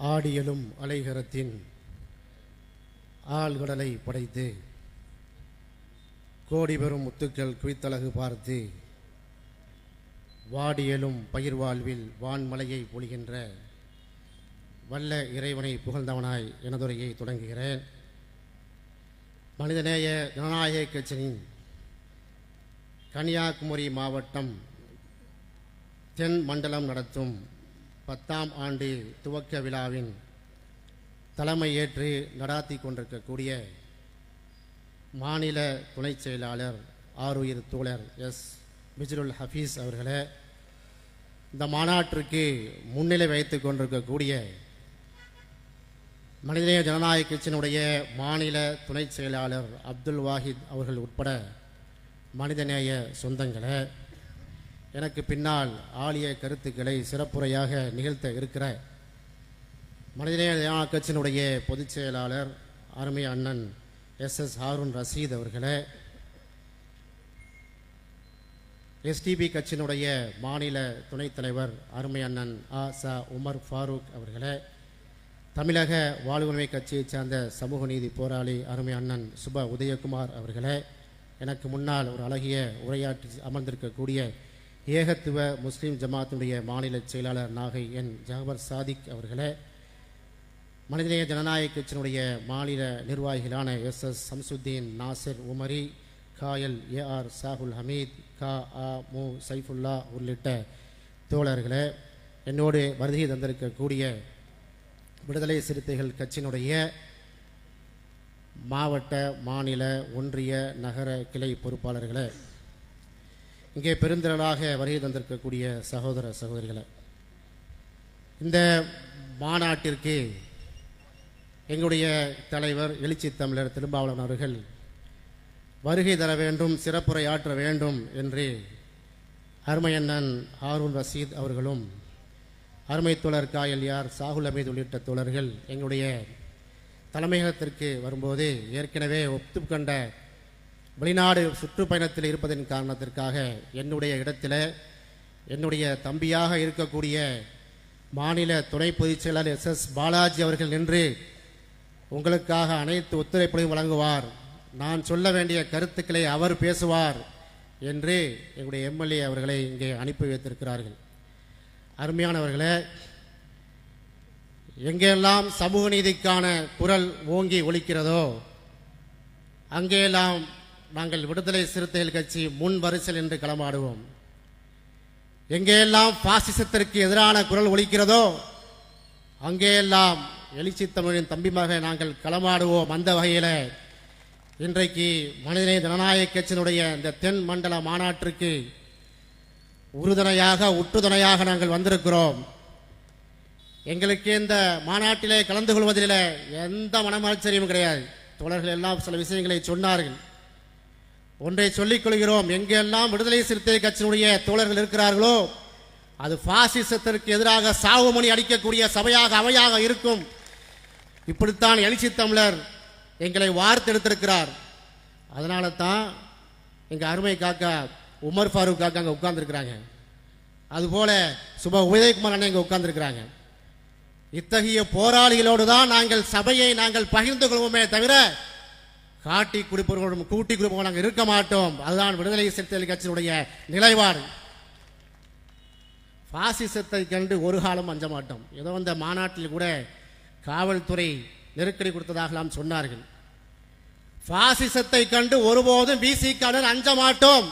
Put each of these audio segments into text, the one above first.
ஆடியலும் அலைகரத்தின் ஆழ்கடலை படைத்து கோடி பெறும் முத்துக்கள் குவித்தழகு பார்த்து வாடியலும் பயிர் வாழ்வில் வான்மலையை பொழிகின்ற வல்ல இறைவனை புகழ்ந்தவனாய் எனதுரையை தொடங்குகிறேன். மனிதநேய ஜனநாயக கட்சியின் கன்னியாகுமரி மாவட்டம் தென் மண்டலம் நடத்தும் பத்தாம் ஆண்டு துவக்க விழாவின் தலைமை ஏற்று நடாத்தி கொண்டிருக்கக்கூடிய மாநில துணைச் செயலாளர் ஆருயிர் தோழர் எஸ். மிஜ்ருல் ஹஃபீஸ் அவர்களே இந்த மாநாட்டிற்கு முன்னிலை வைத்து கொண்டிருக்கக்கூடிய மனிதநேய ஜனநாயக கட்சியினுடைய மாநில துணைச் செயலாளர் அப்துல் வாஹித் அவர்கள் உட்பட மனிதநேய சொந்தங்களை எனக்கு பின்னால் ஆலிய கருத்துக்களை சிறப்புரையாக நிகழ்த்த இருக்கிற மனிதநேய ஜனநாயக கட்சியினுடைய பொதுச் செயலாளர் அருமை அண்ணன் எஸ் எஸ் ஹாரூன் ரசீத் அவர்களே எஸ்டிபி கட்சியினுடைய மாநில துணைத் தலைவர் அருமை அண்ணன் ஆ ச உமர் ஃபாரூக் அவர்களே தமிழக வாழ்வுரிமை கட்சியைச் சேர்ந்த சமூக நீதி போராளி அருமை அண்ணன் சுப உதயகுமார் அவர்களே எனக்கு முன்னால் ஒரு அழகிய உரையாற்றி அமர்ந்திருக்கக்கூடிய ஏகத்துவ முஸ்லீம் ஜமாத்தினுடைய மாநில செயலாளர் நாகை என். ஜாபர் சாதிக் அவர்களே மனிதநேய ஜனநாயக கட்சியினுடைய மாநில நிர்வாகிகளான S. S. Samsudeen Nasir Umari Kayal A. R. Shahul Hameed கா. ஆ. மு. சைஃபுல்லா உள்ளிட்ட தோழர்களே என்னோடு வருகை தந்திருக்கக்கூடிய விடுதலை சிறுத்தைகள் கட்சியினுடைய மாவட்ட மாநில ஒன்றிய நகர கிளை பொறுப்பாளர்களே இங்கே பெருந்திரளாக வருகை தந்திருக்கக்கூடிய சகோதர சகோதரிகளை இந்த மாநாட்டிற்கு எங்களுடைய தலைவர் எழுச்சி தமிழர் திரும்பாவளவன் அவர்கள் வருகை தர வேண்டும் சிறப்புரை ஆற்ற வேண்டும் என்று அருமையண்ணன் ஹாரூன் ரசீத் அவர்களும் அருமை தோழர் காயல்யார் சாகுல் அமீத் உள்ளிட்ட தோழர்கள் எங்களுடைய தலைமையகத்திற்கு வரும்போது ஏற்கனவே ஒப்புக்கொண்ட வெளிநாடு சுற்றுப்பயணத்தில் இருப்பதன் காரணத்திற்காக என்னுடைய இடத்தில் என்னுடைய தம்பியாக இருக்கக்கூடிய மாநில துணை பொதுச் செயலாளர் எஸ் எஸ் பாலாஜி அவர்கள் நின்று உங்களுக்காக அனைத்து ஒத்துழைப்புகளையும் வழங்குவார். நான் சொல்ல வேண்டிய கருத்துக்களை அவர் பேசுவார் என்று எங்களுடைய எம்எல்ஏ அவர்களை இங்கே அனுப்பி வைத்திருக்கிறார்கள். அருமையானவர்களே எங்கெல்லாம் சமூக நீதிக்கான குரல் ஓங்கி ஒழிக்கிறதோ அங்கெல்லாம் நாங்கள் விடுதலை சிறுத்தைகள் கட்சி முன் வரிசையில் என்று களமாடுவோம். எங்கேயெல்லாம் பாசிசத்திற்கு எதிரான குரல் ஒலிக்கிறதோ அங்கேயெல்லாம் எழுச்சி தமிழின் தம்பிமாக நாங்கள் களமாடுவோம் அந்த வகையில். இன்றைக்கு மனிதநேய ஜனநாயக கட்சியினுடைய இந்த தென் மண்டல மாநாட்டிற்கு உறுதுணையாக உற்றுதுணையாக நாங்கள் வந்திருக்கிறோம். எங்களுக்கு இந்த மாநாட்டிலே கலந்து கொள்வதில் எந்த மனமாச்சரியம் கிடையாது. தோழர்கள் எல்லாம் சில விஷயங்களை சொன்னார்கள். ஒன்றை சொல்லிக் கொள்கிறோம். எங்கெல்லாம் விடுதலை சிறுத்தை கட்சியினுடைய தோழர்கள் இருக்கிறார்களோ அது பாசிசத்திற்கு எதிராக சாவுமணி அடிக்கக்கூடிய சபையாக அவையாக இருக்கும். இப்படித்தான் எழுச்சி தமிழர் எங்களை வார்த்தெடுத்திருக்கிறார் அதனால தான் எங்கள் அருமை காக்கா உமர் ஃபாரூக் காக்கா அங்கே உட்கார்ந்துருக்கிறாங்க. அதுபோல சுப உதயகுமார் அண்ணன் இங்கே உட்கார்ந்துருக்கிறாங்க. இத்தகைய போராளிகளோடு தான் நாங்கள் சபையை நாங்கள் பகிர்ந்து கொள்வோமே தவிர காட்டி குடிப்பவர்களும் கூட்டி குடிப்பவர்கள் நாங்கள் இருக்க மாட்டோம். அதுதான் விடுதலை சிறுத்தைகள் கட்சியினுடைய நிலைப்பாடு. பாசிசத்தை கண்டு ஒரு காலம் அஞ்ச மாட்டோம். ஏதோ அந்த மாநாட்டில் கூட காவல்துறை நெருக்கடி கொடுத்ததாகலாம் சொன்னார்கள். பாசிசத்தை கண்டு ஒருபோதும் விசிக்காரர் அஞ்ச மாட்டோம்.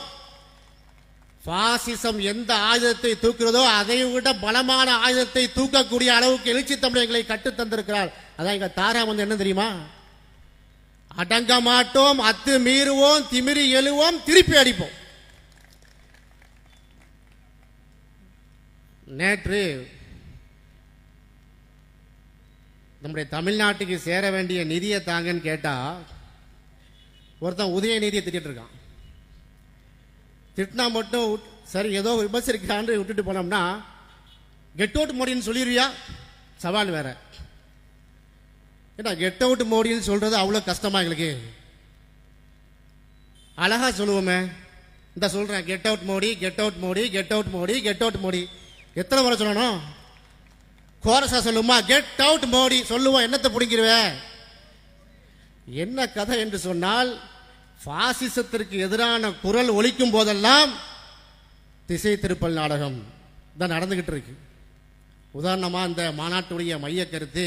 பாசிசம் எந்த ஆயுதத்தை தூக்குறதோ அதை விட பலமான ஆயுதத்தை தூக்கக்கூடிய அளவுக்கு எழுச்சி தமிழர்களை கட்டு தந்திருக்கிறார் அதான் எங்க தாரா வந்து என்ன தெரியுமா? அடங்க மாட்டோம் அத்து மீறுவோம் திமிரி எழுவோம் திருப்பி அடிப்போம். நேற்று நம்முடைய தமிழ்நாட்டுக்கு சேர வேண்டிய நிதியை தாங்கன்னு கேட்டா ஒருத்தன் உதயநிதியை திட்டிட்டு இருக்கான். திட்டினா மட்டும் விட்- சரி ஏதோ விமர்சிக்கிறான்னு விட்டுட்டு போனோம்னா கெட் அவுட் மோடின்னு சொல்லிடுவியா? சவால் வேற. ஏன்னா கெட் அவுட் மோடின்னு சொல்றது அவ்வளோ கஷ்டமா எங்களுக்கு? அழகா சொல்லுவோமே. இந்த சொல்றேன் get out Modi get out Modi get out Modi get out Modi. எத்தனை முறை சொல்லணும்? கோரசா சொல்லுமா கெட் அவுட் மோடி சொல்லுவோம் என்னத்தை பிடிக்கிருவ என்ன கதை என்று சொன்னால் பாசிசத்திற்கு எதிரான குரல் ஒழிக்கும் போதெல்லாம் திசை திருப்பல் நாடகம். தான் நடந்துகிட்டு இருக்கு. உதாரணமா இந்த மாநாட்டுடைய மைய கருத்து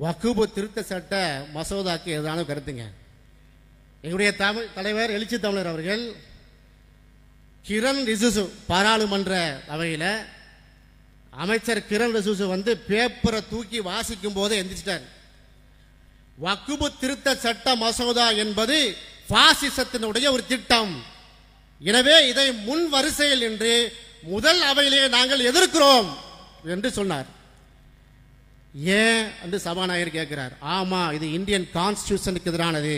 வக்குபு திருத்த சட்ட மசோதாக்கு எதிரான கருத்துங்க. எங்களுடைய தமிழ் தலைவர் எழுச்சி தமிழர் அவர்கள் கிரண் ரிசுசு பாராளுமன்ற அவையில் அமைச்சர் கிரண் ரிசுசு வந்து பேப்பரை தூக்கி வாசிக்கும் போதே எந்திரிச்சிட்டார். வக்குபு திருத்த சட்ட மசோதா என்பது பாசிசத்தினுடைய ஒரு திட்டம். எனவே இதை முன் வரிசையில் இன்று முதல் அவையிலே நாங்கள் எதிர்க்கிறோம் என்று சொன்னார். ஏன் வந்து சபாநாயகர் கேட்கிறார். ஆமா இது இந்தியன் கான்ஸ்டியூஷனுக்கு எதிரானது.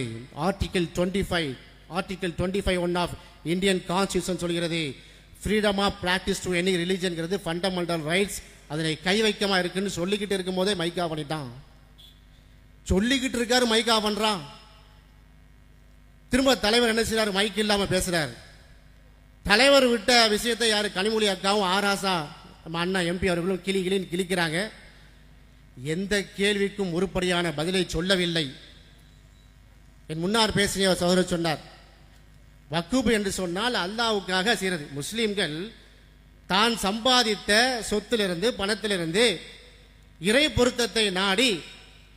Article twenty five article twenty five one of Indian constitution சொல்கிறது freedom of practice to any ரிலீஜன்கிறது fundamental rights அதனை கை வைக்கமா இருக்குன்னு சொல்லிக்கிட்டு இருக்கும் போதே மைக்கா பண்ணிட்டான். சொல்லிக்கிட்டு இருக்காரு மைக்கா பண்றான். திரும்ப தலைவர் என்ன செய்யறாரு மைக் இல்லாம பேசுறாரு. தலைவர் விட்ட விஷயத்தை யாரு கனிமொழி அக்காவும் ஆராசா நம்ம அண்ணா எம்பி அவர்களும் கிளி கிளின்னு கிழிக்கிறாங்க. எந்த கேள்விக்கும் உருப்படியான பதிலை சொல்லவில்லை. என் முன்னார் பேசிய சகோதரர் சொன்னார் வக்கூப் என்று சொன்னால் அல்லாவுக்காக செய்கிறது. முஸ்லீம்கள் தான் சம்பாதித்த சொத்திலிருந்து பணத்திலிருந்து இறை பொருத்தத்தை நாடி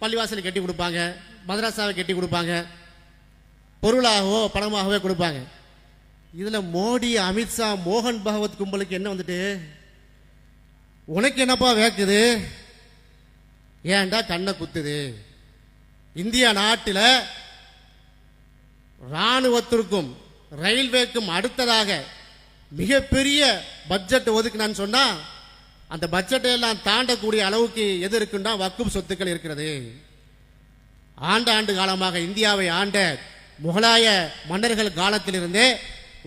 பள்ளிவாசலை கட்டி கொடுப்பாங்க மதராசாவை கட்டி கொடுப்பாங்க பொருளாகவோ பணமாகவோ கொடுப்பாங்க. இதில் மோடி அமித்ஷா மோகன் பகவத் கும்பலுக்கு என்ன வந்துட்டு? உனக்கு என்னப்பா வேக்குது? ஏன்டா கண்ணை குத்துது? இந்திய நாட்டில் ராணுவத்திற்கும் ரயில்வேக்கும் அடுத்ததாக மிகப்பெரிய பட்ஜெட் ஒதுக்குனான்னு சொன்னால் அந்த பட்ஜெட்டை எல்லாம் தாண்டக்கூடிய அளவுக்கு எது இருக்குன்னா வக்கும் சொத்துக்கள் இருக்கிறது. ஆண்டு ஆண்டு காலமாக இந்தியாவை ஆண்ட முகலாய மன்னர்கள் காலத்திலிருந்தே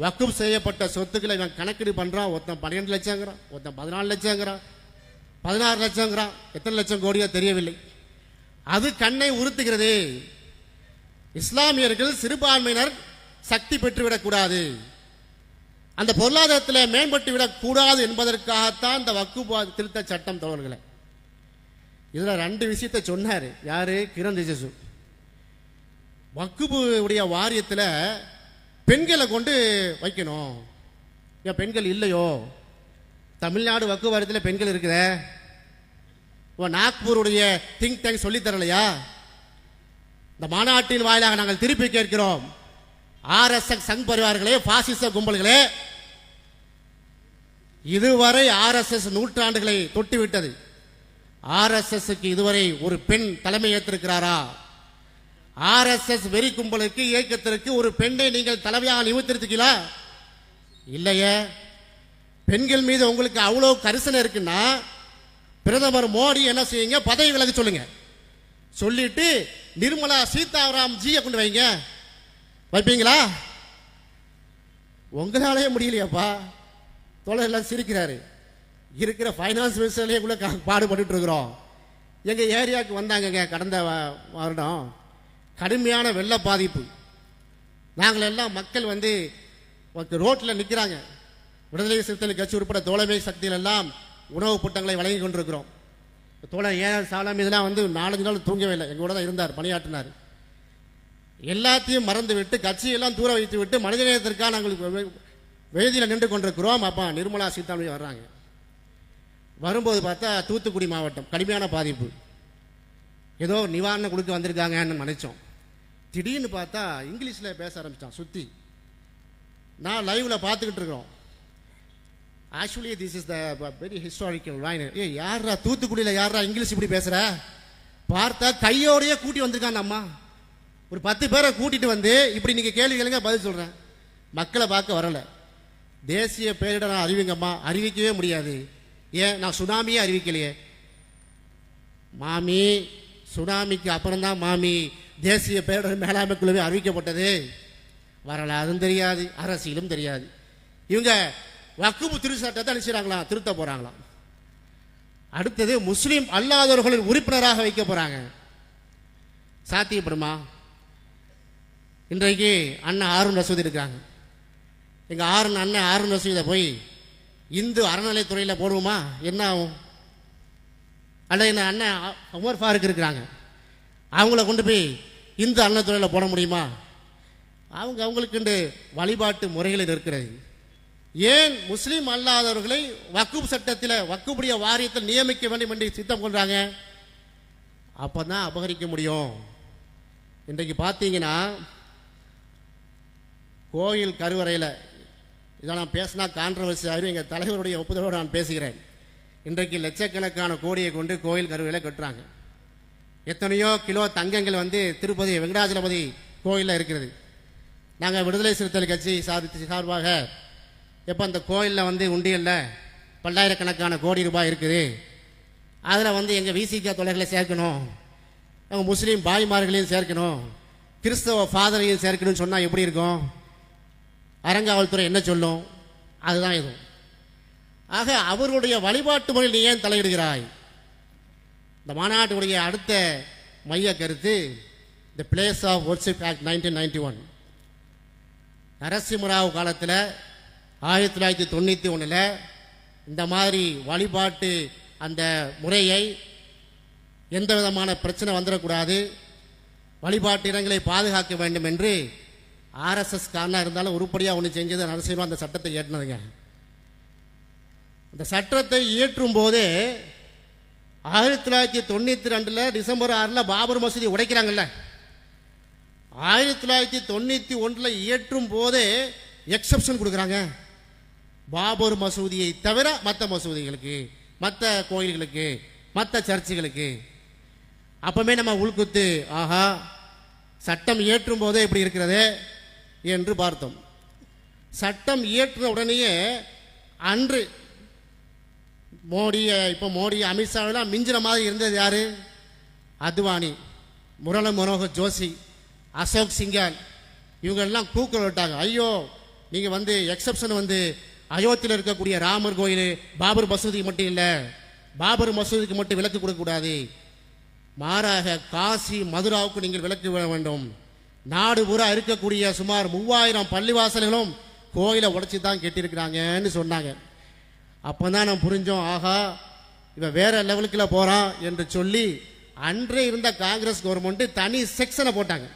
வக்கும் செய்யப்பட்ட சொத்துக்களை இவன் கணக்கீடு பண்ணுறான் ஒருத்தன் பன்னிரெண்டு லட்சங்கிறான் ஒருத்தன் பதினாலு லட்சங்கிறான். பதினாறு லட்சங்கிறான். எத்தனை லட்சம் கோடியோ தெரியவில்லை. அது கண்ணை உறுத்துகிறது. இஸ்லாமியர்கள் சிறுபான்மையினர் சக்தி பெற்றுவிடக்கூடாது அந்த பொருளாதாரத்தில் மேம்பட்டு விடக்கூடாது என்பதற்காகத்தான் இந்த வக்கு திருத்த சட்டம் தோழர்களை. இதில் ரெண்டு விஷயத்தை சொன்னார். யாரு? கிரண் ரிஜிசு வக்குபு உடைய வாரியத்தில் பெண்களை கொண்டு வைக்கணும். ஏன் பெண்கள் இல்லையோ? தமிழ்நாடு வக்குவாரத்தில் பெண்கள் இருக்குதே. ஓ நாக்பூருடைய திங்க் டேங்க் சொல்லித் தரலையா? இந்த மாநாட்டின் வாயிலாக நாங்கள் திருப்பி கேட்கிறோம். ஆர்எஸ்எஸ் சங் பரிவார்களே பாசிச கும்பல்களே. இதுவரை ஆர்எஸ்எஸ் நூற்றாண்டுகளை தொட்டுவிட்டது. ஆர்எஸ்எஸ்க்கு இதுவரை ஒரு பெண் தலைமை ஏற்றிருக்கிறாரா? ஆர்எஸ்எஸ் வெறி கும்பலுக்கு இயக்கத்திற்கு ஒரு பெண்ணை நீங்கள் தலைமையாக நிமித்திருக்கீங்களா இல்லையே. பெண்கள் மீது உங்களுக்கு அவ்வளோ கரிசனை இருக்குன்னா பிரதமர் மோடி என்ன செய்யுங்க? பதவி விலக சொல்லுங்க. சொல்லிட்டு நிர்மலா சீதாராம் ஜியை கொண்டு வைங்க. வைப்பீங்களா? உங்களாலே முடியலையாப்பா. தோழர் எல்லாம் சிரிக்கிறாரு. இருக்கிற ஃபைனான்ஸ் மினிஸ்டர்லேயே கூட பாடுபட்டு இருக்கிறோம். எங்கள் ஏரியாவுக்கு வந்தாங்கங்க கடந்த வ- வருடம். கடுமையான வெள்ள பாதிப்பு. நாங்களெல்லாம் மக்கள் வந்து ரோட்டில் நிற்கிறாங்க விடுதலை சிறுத்தைகள் கட்சி உட்பட தோழமை சக்திகள் எல்லாம் உணவுப் புட்டங்களை வழங்கி கொண்டிருக்கிறோம். தோழர் ஏஆர் சாலம் இதெல்லாம் வந்து நாலஞ்சு நாள் தூங்கவே இல்லை? எங்க கூட தான் இருந்தார் பணியாற்றினார். எல்லாத்தையும் மறந்து விட்டு கட்சியெல்லாம் தூர வைத்து விட்டு மனிதநேயத்திற்காக நாங்கள் வேதியில் நின்று கொண்டிருக்கிறோம். அப்பா நிர்மலா சீதாராமன் வர்றாங்க. வரும்போது பார்த்தா தூத்துக்குடி மாவட்டம் கடுமையான பாதிப்பு. ஏதோ நிவாரணம் கொடுக்க வந்திருக்காங்கன்னு நினைச்சோம். திடீர்னு பார்த்தா இங்கிலீஷில் பேச ஆரம்பித்தான் சுற்றி நான் லைவில் பார்த்துக்கிட்டு இருக்கிறோம். Actually this is the very historical line a யாரா தூத்துக்குடியில் யாரா இங்கிலீஷ் இப்படி பேசுகிற பார்த்தா கையோடையே கூட்டி வந்திருக்காங்க அம்மா. ஒரு பத்து பேரை கூட்டிட்டு வந்து இப்படி நீங்கள் கேள்வி கேளுங்க பதில் சொல்கிறேன் மக்களை பார்க்க வரலை. தேசிய பேரிடர் நான் அறிவிங்கம்மா அறிவிக்கவே முடியாது. ஏன்? நான் சுனாமியே அறிவிக்கலையே. மாமி சுனாமிக்கு அப்புறம் தான் மாமி தேசிய பேரிடர் மேலாண்மை குழுவே அறிவிக்கப்பட்டது. வரலாறும் தெரியாது அரசியலும் தெரியாது. இவங்க வக்குபு திருச்சட்டத்தை அனுப்பிச்சிடாங்களாம் திருத்த போறாங்களாம் அடுத்தது முஸ்லீம் அல்லாதவர்களின் உறுப்பினராக வைக்க போறாங்க. சாத்தியப்படுமா இன்றைக்கு அண்ணன் ஆருண் ரசூதி இருக்காங்க. எங்க ஆறு அண்ணன் ஆருண் ரசூதை போய் இந்து அறநிலைத்துறையில் போடுவோமா? என்ன ஆகும்? அல்ல என்ன அண்ணன் உமர் ஃபாரூக் இருக்கிறாங்க. அவங்கள கொண்டு போய் இந்து அறநிலைத்துறையில் போட முடியுமா? அவங்க அவங்களுக்குண்டு வழிபாட்டு முறைகளில் இருக்கிறது. ஏன் முஸ்லீம் அல்லாதவர்களை வக்குப் சட்டத்தில் வக்குப்புடைய வாரியத்தில் நியமிக்க வேண்டும் என்று சித்தம் கொள்றாங்க? அப்போ தான் அபகரிக்க முடியும். இன்றைக்கு பார்த்தீங்கன்னா கோயில் கருவறையில் இதை நான் பேசினா கான்ட்ரவர்சி ஆகிரும் எங்கள் தலைவருடைய ஒப்புதலோடு நான் பேசுகிறேன். இன்றைக்கு லட்சக்கணக்கான கோடியை கொண்டு கோயில் கருவியில் கட்டுறாங்க. எத்தனையோ கிலோ தங்கங்கள் வந்து திருப்பதி வெங்கடாஜலபதி கோயிலில் இருக்கிறது. நாங்கள் விடுதலை சிறுத்தைகள் கட்சி சார்பு சார்பாக எப்போ அந்த கோயிலில் வந்து உண்டியலில் பல்லாயிரக்கணக்கான கோடி ரூபாய் இருக்குது. அதில் வந்து எங்கள் விசிக தொலைகளை சேர்க்கணும். எங்கள் முஸ்லீம் பாய்மார்களையும் சேர்க்கணும். கிறிஸ்தவ ஃபாதரையும் சேர்க்கணும்னு சொன்னால் எப்படி இருக்கும்? அறங்காவல்துறை என்ன சொல்லும்? அதுதான் இது. ஆக அவருடைய வழிபாட்டு முறையில் நீ ஏன் தலையிடுகிறாய்? இந்த மாநாட்டுடைய அடுத்த மைய கருத்து the place of worship act nineteen ninety one Narasimha Rao காலத்தில் ஆயிரத்தி தொள்ளாயிரத்தி தொண்ணூற்றி ஒன்றில் இந்த மாதிரி வழிபாட்டு அந்த முறையை எந்த விதமான பிரச்சனை வந்துடக்கூடாது. வழிபாட்டு இடங்களை பாதுகாக்க வேண்டும் என்று ஆர்எஸ்எஸ் காரணம் இருந்தாலும் உருப்படியாக ஒன்று செஞ்சது நரசிம்மராவ் அந்த சட்டத்தை ஏற்றினதுங்க. அந்த சட்டத்தை இயற்றும் போதே ஆயிரத்தி தொள்ளாயிரத்தி தொண்ணூற்றி ரெண்டில் டிசம்பர் ஆறில் பாபர் மசூதி உடைக்கிறாங்கல்ல. ஆயிரத்தி தொள்ளாயிரத்தி தொண்ணூற்றி ஒன்றில் இயற்றும் போதே எக்ஸப்ஷன் கொடுக்குறாங்க. பாபர் மசூதியை தவிர மற்ற மசூதிகளுக்கு மற்ற கோயில்களுக்கு மற்ற சர்ச்சுகளுக்கு. அப்பவுமே நம்ம உள்குத்து ஆஹா சட்டம் இயற்றும் போதே இப்படி இருக்கிறது என்று பார்த்தோம். சட்டம் இயற்றின உடனேயே அன்று மோடி இப்போ மோடி அமித்ஷாவெல்லாம் மிஞ்சின மாதிரி இருந்தது யார்? அத்வானி முரள மனோகர் ஜோஷி அசோக் சிங்கால். இவங்கெல்லாம் கூக்கள் விட்டாங்க. ஐயோ நீங்கள் வந்து எக்ஸப்ஷன் வந்து அயோத்தியில் இருக்கக்கூடிய ராமர் கோயில் பாபர் மசூதிக்கு மட்டும் இல்லை பாபர் மசூதிக்கு மட்டும் விலக்கு கொடுக்கக்கூடாது மாறாக காசி மதுராவுக்கு நீங்கள் விலக்கு விட வேண்டும். நாடு பூரா இருக்கக்கூடிய சுமார் மூவாயிரம் பள்ளிவாசல்களும் கோயிலை உடைச்சி தான் கட்டியிருக்கிறாங்கன்னு சொன்னாங்க. அப்போ தான் நான் புரிஞ்சோம் ஆஹா இவன் வேற லெவலுக்கில் போகிறான் என்று சொல்லி அன்றே இருந்த காங்கிரஸ் கவர்மெண்ட்டு தனி செக்ஷனை போட்டாங்க.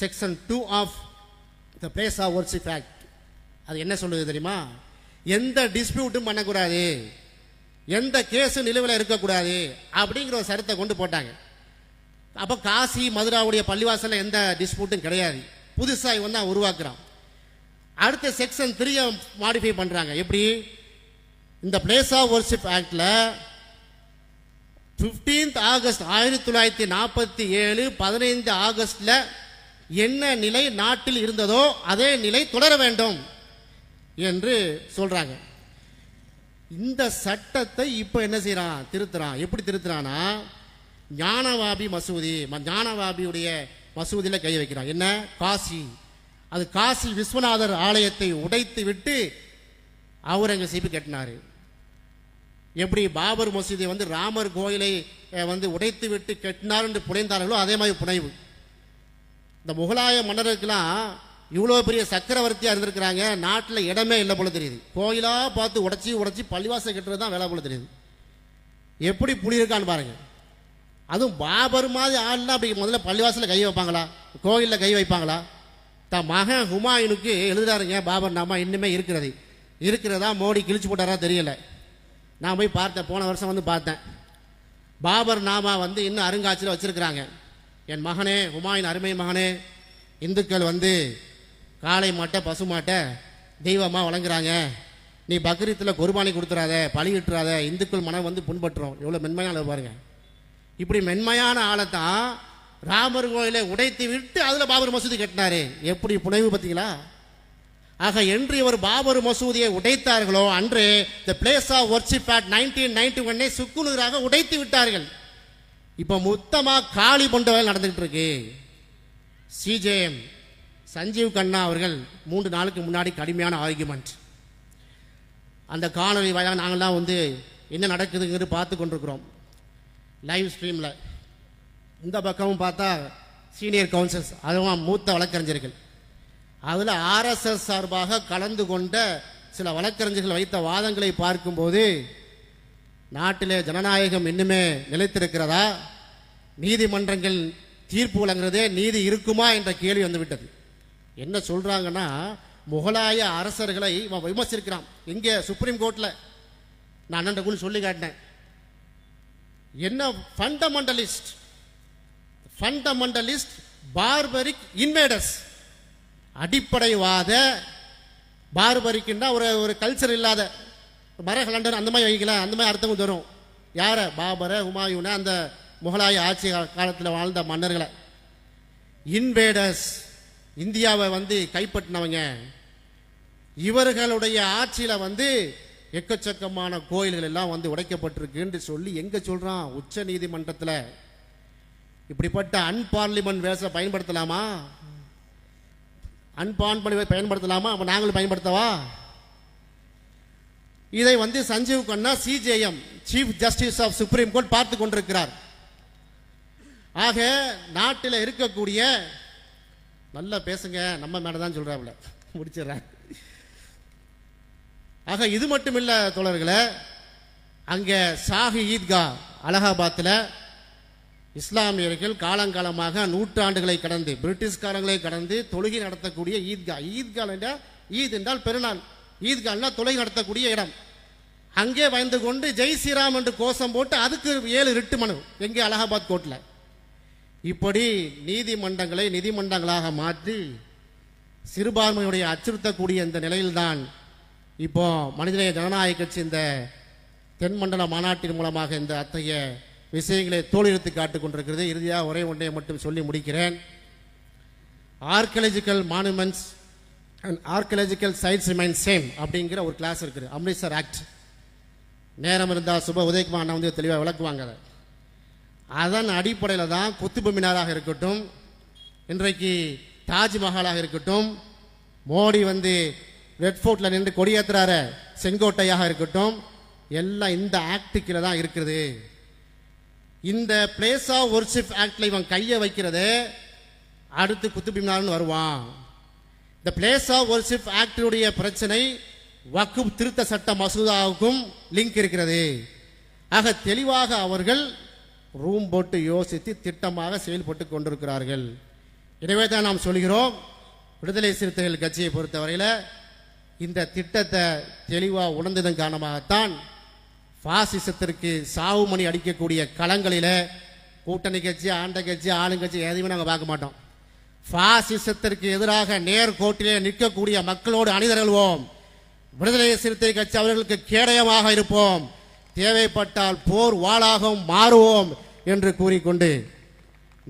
Section two of the place of worship act அது என்ன சொல்லுது தெரியுமா? எந்த டிஸ்பியூட்டும் பண்ணக்கூடாது. எந்த கேஸும் நிலுவையில் இருக்கக்கூடாது. அப்படிங்கிற ஒரு சரத்தை கொண்டு போட்டாங்க. அப்போ காசி மதுராவுடைய பள்ளிவாசலில் எந்த டிஸ்பியூட்டும் கிடையாது. புதுசாக இவன் தான் உருவாக்குறான். அடுத்த செக்ஷன் த்ரீயை மாடிஃபை பண்ணுறாங்க எப்படி? இந்த பிளேஸ் ஆஃப் ஒர்ஷிப் ஆக்டில் ஃபிஃப்டீன்த் ஆகஸ்ட் ஆயிரத்தி தொள்ளாயிரத்தி நாற்பத்தி ஏழு பதினைந்து ஆகஸ்டில் என்ன நிலை நாட்டில் இருந்ததோ அதே நிலை தொடர வேண்டும். என்று சொல்றாங்க. இந்த சட்டத்தை இப்போ என்ன செய்கிறான் திருத்துறான். எப்படி திருத்துறானா ஞானவாபி மசூதி ம- ஞானவாபியுடைய மசூதியில் கை வைக்கிறான். என்ன? காசி. அது காசி விஸ்வநாதர் ஆலயத்தை உடைத்து விட்டு அவுரங்கசீப்பு கட்டினாரு. எப்படி பாபர் மசூதியை வந்து ராமர் கோயிலை வந்து உடைத்து விட்டு கட்டினார் என்று புனைந்தார்களோ அதே மாதிரி புனைவு. இந்த முகலாய மன்னருக்கெல்லாம் இவ்வளோ பெரிய சக்கரவர்த்தியாக இருந்திருக்கிறாங்க. நாட்டில் இடமே இல்லை போல தெரியுது. கோயிலாக பார்த்து உடைச்சி உடைச்சி பள்ளிவாசம் கட்டுறது தான் வேலை போல தெரியுது. எப்படி புளி இருக்கான்னு பாருங்கள் அதுவும் பாபர் மாதிரி ஆள்லாம் அப்படி முதல்ல பள்ளிவாசலில் கை வைப்பாங்களா? கோயிலில் கை வைப்பாங்களா? தன் மகன் ஹுமாயூனுக்கு எழுதுறாருங்க பாபர் நாமா இன்னுமே இருக்கிறது. இருக்கிறதா மோடி கிழிச்சு போட்டாரா தெரியல. நான் போய் பார்த்தேன் போன வருஷம் வந்து பார்த்தேன். பாபர் நாமா வந்து இன்னும் அருங்காட்சியில் வச்சுருக்கிறாங்க. என் மகனே ஹுமாயூன் அருமை மகனே இந்துக்கள் வந்து காளை மாட்டை பசு மாட்டை தெய்வமாக வழங்குறாங்க. நீ பக்ரீத்தில் குர்பானி கொடுத்துறாத பழியிட்டுறாத இந்துக்கள் மனம் வந்து புண்பற்றுறோம் எவ்வளோ மென்மையான ஆளு பாருங்க. இப்படி மென்மையான ஆளை தான் ராமர் கோயிலை உடைத்து விட்டு அதில் பாபர் மசூதி கட்டினாரு. எப்படி புனைவு பார்த்தீங்களா? ஆக என்று இவர் பாபர் மசூதியை உடைத்தார்களோ அன்று the place of worship at nineteen ninety ஒன்னை சுக்குநூறாக உடைத்து விட்டார்கள். இப்போ மொத்தமாக காளி பொண்டவர்கள் நடந்துகிட்டு இருக்கு. சிஜேஎம் சஞ்சீவ் கண்ணா அவர்கள் மூன்று நாளுக்கு முன்னாடி கடுமையான ஆர்குமெண்ட் அந்த காணொலி வாயிலாக நாங்கள்லாம் வந்து என்ன நடக்குதுங்கிறது பார்த்து கொண்டிருக்கிறோம். லைவ் ஸ்ட்ரீமில் இந்த பக்கமும் பார்த்தா சீனியர் கவுன்சில்ஸ் அதுவும் மூத்த வழக்கறிஞர்கள். அதில் ஆர்எஸ்எஸ் சார்பாக கலந்து கொண்ட சில வழக்கறிஞர்கள் வைத்த வாதங்களை பார்க்கும்போது நாட்டிலே ஜனநாயகம் இன்னுமே நிலைத்திருக்கிறதா? நீதிமன்றங்கள் தீர்ப்பு வழங்குறதே நீதி இருக்குமா என்ற கேள்வி வந்துவிட்டது. என்ன சொல்றாங்கன்னா முகலாய அரசர்களை இவன் விமர்சிக்கிறான். எங்க சுப்ரீம் கோர்ட்ல நான் அண்ணன் சொல்லி காட்டினேன். என்ன ஃபண்டமெண்டலிஸ்ட் ஃபண்டமெண்டலிஸ்ட் பார்பரிக் இன்வேடர்ஸ் அடிப்படைவாத பார்பரிக்குன்னா ஒரு ஒரு கல்ச்சர் இல்லாத மரகலண்டர் அந்த மாதிரி வைக்கலாம் அந்த மாதிரி அர்த்தம் தரும். யார? பாபர ஹுமாயூனை அந்த முகலாய ஆட்சி காலத்தில் வாழ்ந்த மன்னர்களை. இன்வேடர்ஸ் இந்தியாவை வந்து கைப்பற்றினவங்க இவர்களுடைய ஆட்சியில வந்து எக்கச்சக்கமான கோயில்கள் எல்லாம் வந்து உடைக்கப்பட்டிருக்குன்னு சொல்லி எங்க சொல்றான்? உச்ச நீதிமன்றத்தில். இப்படிப்பட்ட அன்பார்லிமெண்ட் வேச பயன்படுத்தலாமா? அன்பார்லிமெண்ட் பயன்படுத்தலாமா? அப்ப நாங்களும் பயன்படுத்தவா? இதை வந்து Sanjiv Khanna CJM chief justice of supreme court பார்த்து கொண்டிருக்கிறார். ஆக நாட்டில் இருக்கக்கூடிய நல்லா பேசுங்க நம்ம மேலே தான் சொல்கிறாப்புல முடிச்சிடுறேன். ஆக இது மட்டும் இல்லை தோழர்களே அங்கே ஷாஹி ஈத்கா அலகாபாத்தில் இஸ்லாமியர்கள் காலங்காலமாக நூற்றாண்டுகளை கடந்து பிரிட்டிஷ்காரங்களை கடந்து தொழுகை நடத்தக்கூடிய ஈத்கா. ஈத்கா என்றால் ஈத் என்றால் பெருநாள். ஈத்கால்னா தொழுகை நடத்தக்கூடிய இடம். அங்கே பயந்து கொண்டு ஜெய் ஸ்ரீராம் என்று கோஷம் போட்டு அதுக்கு ஏழு ரிட்டு மனு எங்கே அலகாபாத் கோர்ட்டில் இப்படி நீதிமன்றங்களை நீதிமன்றங்களாக மாற்றி சிறுபான்மையுடைய அச்சுறுத்தக்கூடிய இந்த நிலையில்தான் இப்போ மனிதநேய ஜனநாயக கட்சி இந்த தென்மண்டல மாநாட்டின் மூலமாக இந்த அத்தகைய விஷயங்களை தோலிழுத்து காட்டுக் கொண்டிருக்கிறது. இறுதியாக ஒரே ஒன்றை மட்டும் சொல்லி முடிக்கிறேன். Archaeological monuments and archaeological sites remain same அப்படிங்கிற ஒரு கிளாஸ் இருக்குது. அம்ரித்சர் ஆக்ட் நேரம் இருந்தால் சுப உதயகுமார் அண்ணா வந்து தெளிவாக விளக்குவாங்க அதை. அதன் அடிப்படையில் தான் குத்துபு மினாராக இருக்கட்டும் இன்றைக்கு தாஜ்மஹாலாக இருக்கட்டும் மோடி வந்து ரெட்ஃபோர்ட்டில் நின்று கொடியேற்றுறாரு செங்கோட்டையாக இருக்கட்டும் எல்லாம் இந்த ஆக்ட் கீழே தான் இருக்கிறது இந்த பிளேஸ் ஆஃப் ஒர்ஷிப் ஆக்டில் இவன் கையை வைக்கிறது அடுத்து குத்துபு மினார்னு வருவான். இந்த பிளேஸ் ஆஃப் ஒர்ஷிப் ஆக்டினுடைய பிரச்சனை வக்குப் திருத்த சட்ட மசோதாவுக்கும் லிங்க் இருக்கிறது. ஆக தெளிவாக அவர்கள் ரூம் போட்டு யோசித்து திட்டமாக செயல்பட்டு கொண்டிருக்கிறார்கள். எனவே தான் நாம் சொல்கிறோம் விடுதலை சிறுத்தைகள் கட்சியை பொறுத்தவரையில் இந்த திட்டத்தை தெளிவாக உணர்ந்ததன் காரணமாகத்தான் பாசிசத்திற்கு சாவு மணி அடிக்கக்கூடிய களங்களில் கூட்டணி கட்சி ஆண்ட கட்சி ஆளுங்கட்சி எதையுமே நாங்கள் பார்க்க மாட்டோம். பாசிசத்திற்கு எதிராக நேர்கோட்டிலே நிற்கக்கூடிய மக்களோடு அணிதருள்வோம். விடுதலை சிறுத்தை கட்சி அவர்களுக்கு கேடயமாக இருப்போம். தேவைப்பட்டால் போர் வாளாகவும் மாறுவோம் என்று கூறிக்கொண்டு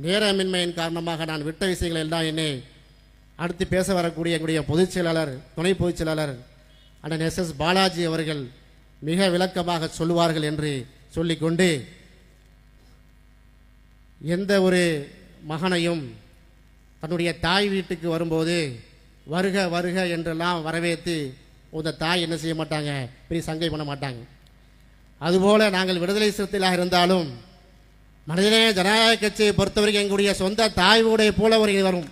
நேரமின்மையின் காரணமாக நான் விட்ட விஷயங்கள் எல்லாம் என்னை அடுத்து பேச வரக்கூடிய எங்களுடைய பொதுச் செயலாளர் துணை பொதுச் செயலாளர் அண்ணன் எஸ் எஸ் பாலாஜி அவர்கள் மிக விளக்கமாக சொல்லுவார்கள் என்று சொல்லிக்கொண்டு எந்த ஒரு மகனையும் தன்னுடைய தாய் வீட்டுக்கு வரும்போது வருக வருக என்றெல்லாம் வரவேற்று உங்கள் தாய் என்ன செய்ய மாட்டாங்க? பெரிய சங்கை பண்ண மாட்டாங்க. அதுபோல நாங்கள் விடுதலை சிறுத்தைகளாக இருந்தாலும் மனிதநேய ஜனநாயக கட்சியை பொறுத்தவரைக்கும் எங்களுடைய சொந்த தாய் வீடை போல ஒரு வரும்.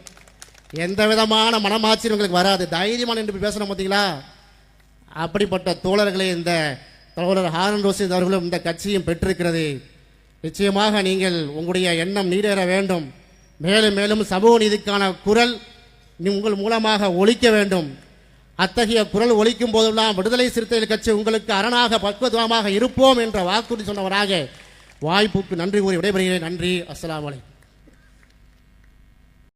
எந்த விதமான மனமாட்சியும் எங்களுக்கு வராது. தைரியமான என்று பேசணும் பார்த்தீங்களா? அப்படிப்பட்ட தோழர்களை இந்த தோழர் ஹாரன் ரோசித் அவர்களும் இந்த கட்சியும் பெற்றிருக்கிறது. நிச்சயமாக நீங்கள் உங்களுடைய எண்ணம் நீடேற வேண்டும். மேலும் மேலும் சமூக நீதிக்கான குரல் உங்கள் மூலமாக ஒழிக்க வேண்டும். அத்தகைய குரல் ஒழிக்கும் போதெல்லாம் விடுதலை சிறுத்தைகள் கட்சி உங்களுக்கு அரணாக பக்குவத்துவமாக இருப்போம் என்ற வாக்குறுதி சொன்னவராக வாய்ப்புக்கு நன்றி கூறி விடைபெறுகிறேன். நன்றி. அஸ்லாம் அலைக்கும்.